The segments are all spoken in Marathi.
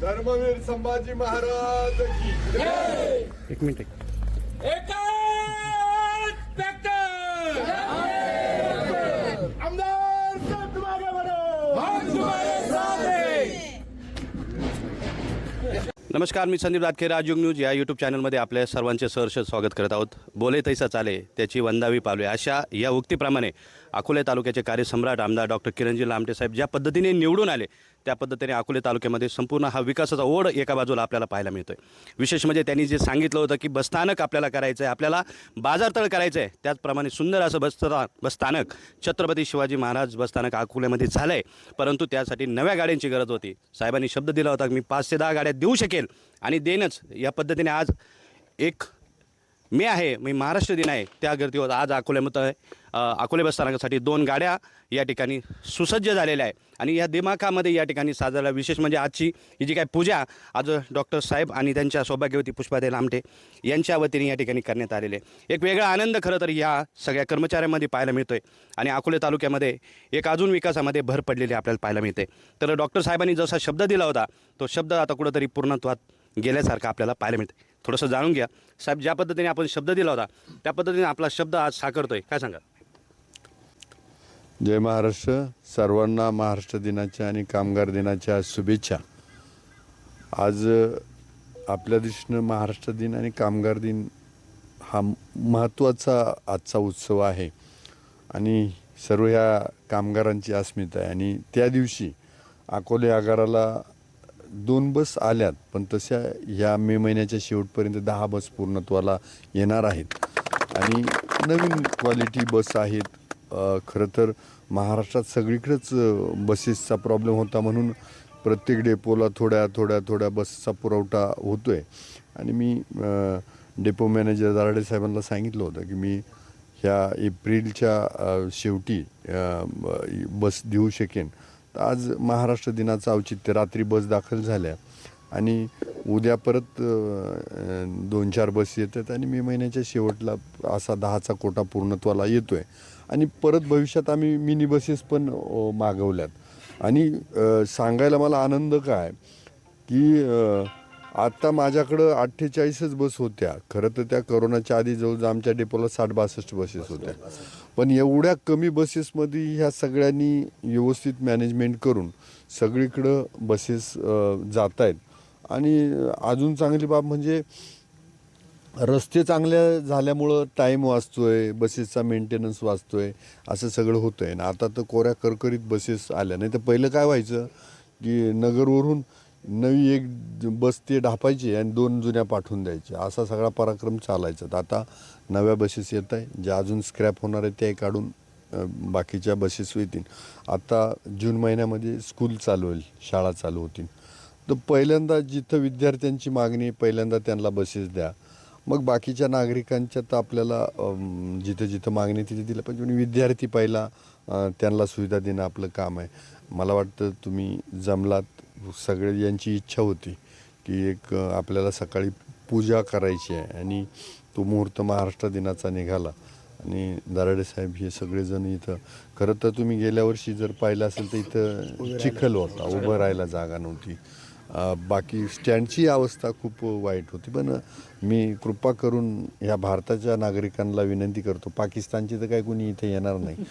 धर्मवीर संभाजी महाराज की एक मिनिट एक आमदार साहेब तुम्हारे नमस्कार मी संदीप दातखे राजयोग न्यूज या यूट्यूब चॅनलमध्ये आपल्या सर्वांचे सहर्ष स्वागत करत आहोत. बोले तैसा चाले त्याची वंदावी पावले अशा या उक्तीप्रमाणे अकोले तालुक्याचे कार्यसम्राट आमदार डॉक्टर किरणजी लामटे साहेब ज्या पद्धतीने निवडून आले त्या पद्धतीने अकोले तालुक्यामध्ये संपूर्ण हा विकासाचा ओढ एका बाजूला आपल्याला पाहायला मिळतोय. विशेष म्हणजे त्यांनी जे सांगितलं होतं की बसस्थानक आपल्याला करायचं आहे आपल्याला बाजारतळ करायचं आहे त्याचप्रमाणे सुंदर असं बसस्था बसस्थानक छत्रपती शिवाजी महाराज बसस्थानक अकोल्यामध्ये झालं आहे परंतु त्यासाठी नव्या गाड्यांची गरज होती. साहेबांनी शब्द दिला होता की मी पाच ते दहा गाड्या देऊ शकेल आणि देणंच. या पद्धतीने आज एक मी आहे मी महाराष्ट्र दिन आहे त्या गर्दीवर आज अकोल्यामध्ये आहे. अकोले बसस्थानकासाठी दोन गाड्या या ठिकाणी सुसज्ज झालेल्या आहे आणि या दिमाखामध्ये या ठिकाणी साजरा विशेष म्हणजे आजची ही जी काय पूजा आज डॉक्टर साहेब आणि त्यांच्या सौभाग्यवती पुष्पाताई लामटे यांच्या वतीने या ठिकाणी करण्यात आलेले आहे. एक वेगळा आनंद खरं तर या सगळ्या कर्मचाऱ्यांमध्ये पाहायला मिळतो आहे आणि अकोले तालुक्यामध्ये एक अजून विकासामध्ये भर पडलेली आपल्याला पाहायला मिळते. तर डॉक्टर साहेबांनी जसा शब्द दिला होता तो शब्द आता कुठंतरी पूर्णत्वात गेल्यासारखं आपल्याला पाहायला मिळतं थोडंसं जाणून घ्या. साहेब ज्या पद्धतीने आपण शब्द दिला होता त्या पद्धतीने आपला शब्द आज साकारतोय. काय सांगा? जय महाराष्ट्र. सर्वांना महाराष्ट्र दिनाच्या आणि कामगार दिनाच्या शुभेच्छा. आज आपल्या दृष्टीनं महाराष्ट्र दिन आणि कामगार दिन हा महत्त्वाचा आजचा उत्सव आहे. आणि सर्व ह्या कामगारांची अस्मिता आहे. आणि त्या दिवशी अकोले आगाराला दोन बस आल्यात पण तशा ह्या मे महिन्याच्या शेवटपर्यंत दहा बस पूर्णत्वाला येणार आहेत. आणि नवीन क्वालिटी बस आहेत. खरं तर महाराष्ट्रात सगळीकडेच बसेसचा प्रॉब्लेम होता म्हणून प्रत्येक डेपोला थोड्या थोड्या थोड्या बसचा पुरवठा होतो आहे आणि मी डेपो मॅनेजर दाराडे साहेबांना सांगितलं होतं की मी ह्या एप्रिलच्या शेवटी ब- बस देऊ शकेन. आज महाराष्ट्र दिनाचं औचित्य रात्री बस दाखल झाल्या. आणि उद्या परत दोन चार बस येतात आणि मे महिन्याच्या शेवटला असा दहाचा कोटा पूर्णत्वाला येतो आहे आणि परत भविष्यात आम्ही मिनी बसेस पण मागवल्यात. आणि सांगायला मला आनंद काय की आत्ता माझ्याकडं अठ्ठेचाळीसच बस होत्या. खरं तर त्या करोनाच्या आधी जवळ आमच्या डेपोला साठ बासष्ट बसेस होत्या. पण एवढ्या कमी बसेसमध्ये ह्या सगळ्यांनी व्यवस्थित मॅनेजमेंट करून सगळीकडं बसेस जात आहेत आणि अजून चांगली बाब म्हणजे रस्ते चांगल्या झाल्यामुळं टाईम वाचतोय बसेसचा मेंटेनन्स वाचतोय असं सगळं होतं आहे ना आता तर कोऱ्या करकरीत बसेस आल्या. नाही तर पहिलं काय व्हायचं? की नगरवरून नवी एक बस ते ढापायची आणि दोन जुन्या पाठवून द्यायचे. असा सगळा पराक्रम चालायचा. तर आता नव्या बसेस येत आहे. ज्या अजून स्क्रॅप होणार आहे ते काढून बाकीच्या बसेस येतील आता जून महिन्यामध्ये स्कूल चालू होईल शाळा चालू होतील. तर पहिल्यांदा जिथं विद्यार्थ्यांची मागणी आहे, पहिल्यांदा त्यांना बसेस द्या. मग बाकीच्या नागरिकांच्या तर आपल्याला जिथं जिथं मागणी तिथे दिलं पाहिजे म्हणजे विद्यार्थी पहिला त्यांना सुविधा देणं आपलं काम आहे. मला वाटतं तुम्ही जमलात. सगळे यांची इच्छा होती की एक आपल्याला सकाळी पूजा करायची आहे आणि तो मुहूर्त महाराष्ट्र दिनाचा निघाला. आणि दराडे साहेब हे सगळेजण इथं खरं तर तुम्ही गेल्या वर्षी जर पाहिलं असेल तर इथं चिखल होता उभं राहायला जागा नव्हती. बाकी स्टँडची अवस्था खूप वाईट होती. पण मी कृपा करून ह्या भारताच्या नागरिकांना विनंती करतो. पाकिस्तानची तर काय कोणी इथे येणार नाही.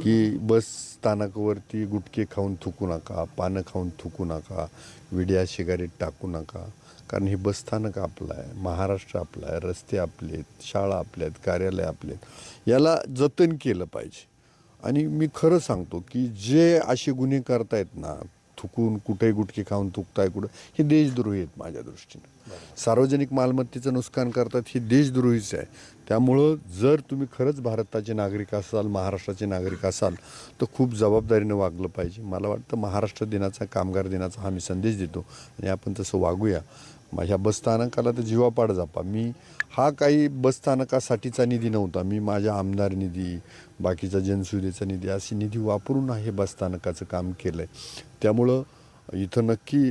की बस स्थानकावरती गुटखे खाऊन थुकू नका पानं खाऊन थुकू नका विड्या सिगारेट टाकू नका. कारण हे बसस्थानक आपलं आहे महाराष्ट्र आपलं आहे रस्ते आपले आहेत शाळा आपल्या आहेत कार्यालय आपले आहेत. याला जतन केलं पाहिजे. आणि मी खरं सांगतो की जे असे गुन्हे करतायत ना थुकून कुठेही गुटखे खाऊन थुकताय कुठं हे देशद्रोही आहेत माझ्या दृष्टीनं. सार्वजनिक मालमत्तेचं नुकसान करतात हे देशद्रोहीच आहे. त्यामुळं जर तुम्ही खरंच भारताचे नागरिक असाल महाराष्ट्राचे नागरिक असाल तर खूप जबाबदारीनं वागलं पाहिजे. मला वाटतं महाराष्ट्र दिनाचा कामगार दिनाचा हा मी संदेश देतो. आणि आपण तसं वागूया. माझ्या बसस्थानकाला तर जीवापाड जापा. मी हा काही बसस्थानकासाठीचा निधी नव्हता. मी माझ्या आमदार निधी बाकीचा जनसुविधेचा निधी अशी निधी वापरून हे बसस्थानकाचं काम केलं आहे त्यामुळं इथं नक्की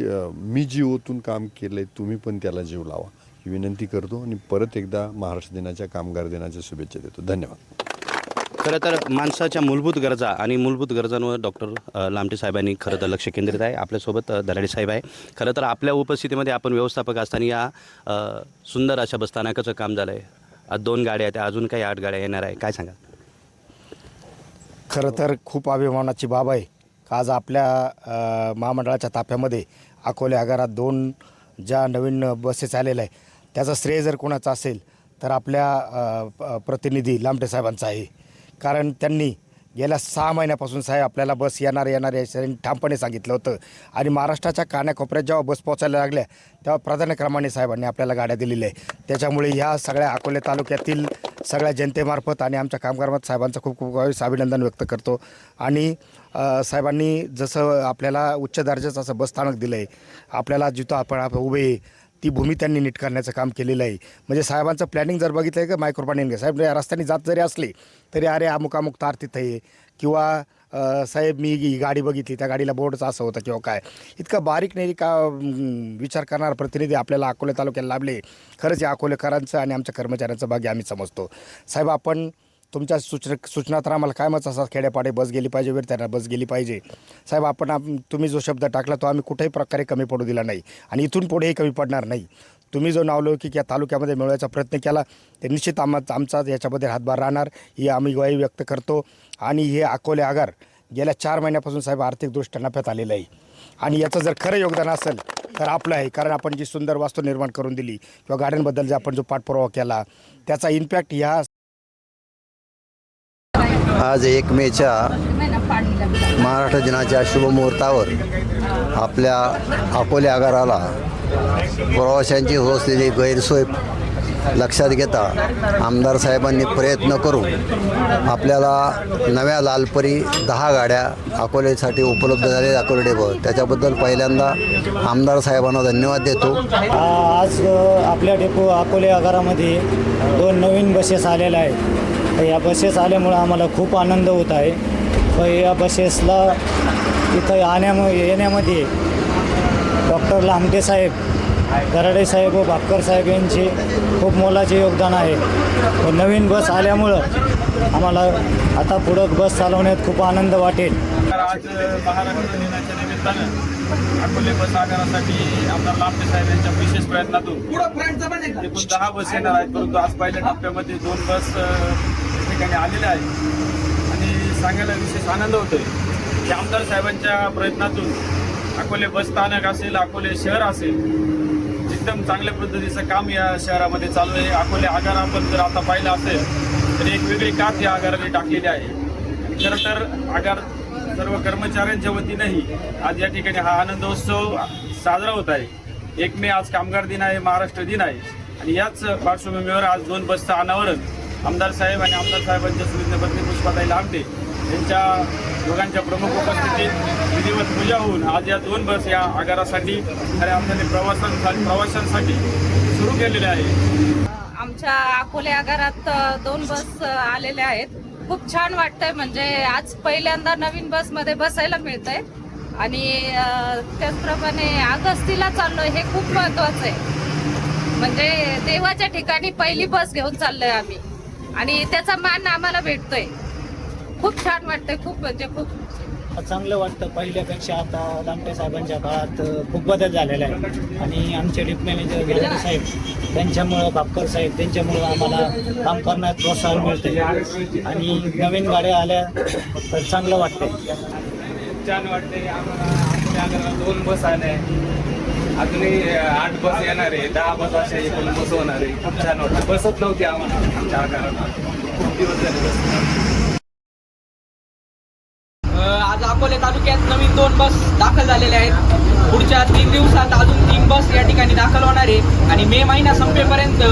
मी जीवतून काम केलं आहे तुम्ही पण त्याला जीव लावा. ही विनंती करतो आणि परत एकदा महाराष्ट्र दिनाच्या कामगार दिनाच्या शुभेच्छा देतो. धन्यवाद. खरं तर माणसाच्या मूलभूत गरजा आणि मूलभूत गरजांवर डॉक्टर लामटे साहेबांनी खरं तर लक्ष केंद्रित आहे. आपल्यासोबत दराडे साहेब आहे. खरं तर आपल्या उपस्थितीमध्ये आपण व्यवस्थापक असताना या सुंदर अशा बसस्थानकाचं काम झालं आहे दोन गाड्या आहेत अजून काही आठ गाड्या येणार आहे. काय सांगा खरं तर खूप अभिमानाची बाब आहे का आज आपल्या महामंडळाच्या ताफ्यामध्ये अकोले आगारात दोन ज्या नवीन बसेस आलेल्या आहे त्याचं श्रेय जर कोणाचं असेल तर आपल्या प्रतिनिधी लांबटे साहेबांचा आहे. कारण त्यांनी गेल्या सहा महिन्यापासून साहेब आपल्याला बस येणार येणार या ठामपणे सांगितलं होतं. आणि महाराष्ट्राच्या कानाकोपऱ्यात जेव्हा बस पोचायला लागल्या तेव्हा प्राधान्यक्रमाने साहेबांनी आपल्याला गाड्या दिलेल्या आहे त्याच्यामुळे ह्या सगळ्या अकोले तालुक्यातील सगळ्या जनतेमार्फत आणि आमच्या कामगारमार्फत साहेबांचं खूप खूप अभिनंदन व्यक्त करतो. आणि साहेबांनी जसं आपल्याला उच्च दर्जाचं असं बसस्थानक दिलं आहे आपल्याला जिथं आपण उभे ती भूमी त्यांनी नीट करण्याचं काम केलेलं आहे. म्हणजे साहेबांचं प्लॅनिंग जर बघितलं आहे का मायक्रोपॅनिंग साहेब या रस्त्याने जात जरी असले तरी अरे अमुक अमुक तार तिथं आहे. किंवा साहेब मी ही गाडी बघितली त्या गाडीला बोर्डचं असं होतं किंवा काय. इतकं बारीक नाही का विचार करणारा प्रतिनिधी आपल्याला अकोले तालुक्याला लाभले. खरंच या अकोलेकरांचं आणि आमच्या कर्मचाऱ्यांचं भाग्य आम्ही समजतो. साहेब आपण तुमच्या सूचना सूचना तर आम्हाला काय मत असतात? खेड्यापाडे बस गेली पाहिजे वीर त्यांना बस गेली पाहिजे. साहेब आपण तुम्ही जो शब्द टाकला तो आम्ही कुठेही प्रकारे कमी पडू दिला नाही. आणि इथून पुढेही कमी पडणार नाही. तुम्ही जो नावलौकिक या तालुक्यामध्ये मिळवायचा प्रयत्न केला ते निश्चित आम आमचा याच्यामध्ये हातभार राहणार. ही आम्ही ग्वाही व्यक्त करतो. आणि हे अकोले आगार गेल्या चार महिन्यापासून साहेब आर्थिकदृष्ट्या नफ्यात आलेलं आहे. आणि याचं जर खरं योगदान असेल तर आपलं आहे. कारण आपण जी सुंदर वास्तू निर्माण करून दिली किंवा गाड्यांबद्दल जे आपण जो पाठपुरावा केला त्याचा इम्पॅक्ट ह्या आज एक मेच्या महाराष्ट्र दिनाच्या शुभमुहूर्तावर आपल्या अकोले आगाराला प्रवाशांची होत असलेली गैरसोय लक्षात घेता आमदार साहेबांनी प्रयत्न करून आपल्याला नव्या लालपरी दहा गाड्या अकोलेसाठी उपलब्ध झालेल्या अकोले डेपो त्याच्याबद्दल पहिल्यांदा आमदार साहेबांना धन्यवाद देतो. आज आपल्या डेपो अकोले आगारामध्ये दोन नवीन बसेस आलेल्या आहेत. या बसेस आल्यामुळं आम्हाला खूप आनंद होत आहे. व या बसेसला इथं आण्याम येण्यामध्ये डॉक्टर लामटे साहेब दराडे साहेब व भापकर साहेब यांचे खूप मोलाचे योगदान आहे. व नवीन बस आल्यामुळं आम्हाला आता पुढं बस चालवण्यात खूप आनंद वाटेल. आज महाराष्ट्र दिनाच्या निमित्तानं अकोले बस आगारासाठी आमदार लांबे साहेब यांच्या विशेष प्रयत्नातून एकूण दहा बस येणार आहेत परंतु आज पहिल्या टप्प्यामध्ये दोन बस ठिकाणी आलेल्या आहेत. आणि सांगायला विशेष आनंद होतोय की आमदार साहेबांच्या प्रयत्नातून अकोले बस स्थानक असेल अकोले शहर असेल एकदम चांगल्या पद्धतीचं काम या शहरामध्ये चालू आहे. अकोले आगार आपण जर आता पाहिलं असेल तर एक वेगळी कात या आगाराने टाकलेली आहे. खरं तर आगार सर्व कर्मचाऱ्यांच्या वतीनंही आज या ठिकाणी हा आनंदोत्सव साजरा होत आहे. एक मे आज कामगार दिन आहे महाराष्ट्र दिन आहे. आणि याच पार्श्वभूमीवर आज दोन बसचं अनावरण आमदार साहेब आणि आमदार साहेबांच्या सुविधा पत्नी पुष्पाताई लांबटे यांच्या दोघांच्या प्रमुख उपस्थितीत विधिवत पूजा होऊन आज या दोन बस या आगारासाठी खऱ्या अर्थाने प्रवासांसाठी प्रवाशांसाठी सुरू केलेल्या आहे आमच्या अकोले आगारात दोन बस आलेल्या आहेत. खूप छान वाटतंय. म्हणजे आज पहिल्यांदा नवीन बसमध्ये बसायला मिळतंय. आणि त्याचप्रमाणे अगस्तीला चाललोय हे खूप महत्वाचं आहे. म्हणजे देवाच्या ठिकाणी पहिली बस घेऊन चाललोय आम्ही. आणि त्याचा मान आम्हाला भेटतोय. खूप छान वाटतंय. खूप म्हणजे खूप चांगलं वाटतं. पहिल्यापेक्षा आता लामटे साहेबांच्या काळात खूप बदल झालेला आहे. आणि आमचे डिप मॅनेजर गिरणे साहेब त्यांच्यामुळं बापकर साहेब त्यांच्यामुळं आम्हाला काम करण्यात प्रोत्साहन मिळते आणि नवीन गाड्या आल्या तर चांगलं वाटतंय. छान वाटते आम्हाला आपल्या दोन बस आल्या अजूनही आठ बस येणार आहे. दहा बस अशा एकूण बस होणार आहे. खूप छान वाटतं बसत नव्हती आम्हाला आमच्या आगाराला खूप दिवस झाले बस तालुक्यात नवीन दोन बस दाखल झालेल्या आहेत. पुढच्या तीन दिवसात अजून तीन बस या ठिकाणी दाखल होणार आहे. आणि मे महिना संपेपर्यंत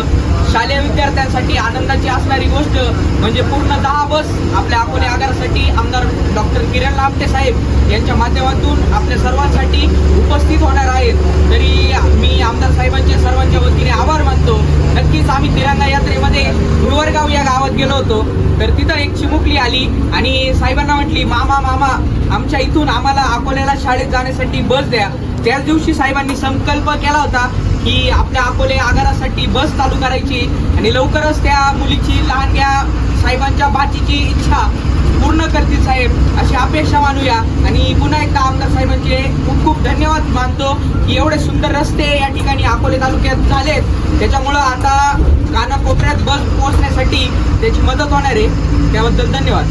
शालेय विद्यार्थ्यांसाठी आनंदाची असणारी गोष्ट म्हणजे पूर्ण दहा बस आपल्या अकोले आगारासाठी आमदार डॉक्टर किरण लामटे साहेब यांच्या माध्यमातून आपल्या सर्वांसाठी उपस्थित होणार आहेत. तरी मी आमदार साहेबांचे सर्वांच्या वतीने आभार मानतो. दिवशीच आम्ही तिरंगा यात्रेमध्ये गुळवरगाव या गावात गेलो होतो. तर तिथं एक चिमुकली आली आणि साहेबांना म्हटली मामा मामा आमच्या इथून आम्हाला अकोल्याला शाळेत जाण्यासाठी बस द्या. त्याच दिवशी साहेबांनी संकल्प केला होता की आपल्या अकोले आगारासाठी बस चालू करायची आणि लवकरच त्या मुलीची लहानग्या साहेबांच्या बाचीची इच्छा पूर्ण करतील साहेब अशी अपेक्षा मानूया. आणि पुन्हा एकदा आमदार साहेबांचे खूप खूप धन्यवाद मानतो की एवढे सुंदर रस्ते या ठिकाणी अकोले तालुक्यात झालेत. त्याच्यामुळं आता कानाकोपऱ्यात बस पोहोचण्यासाठी त्याची मदत होणार आहे. त्याबद्दल धन्यवाद.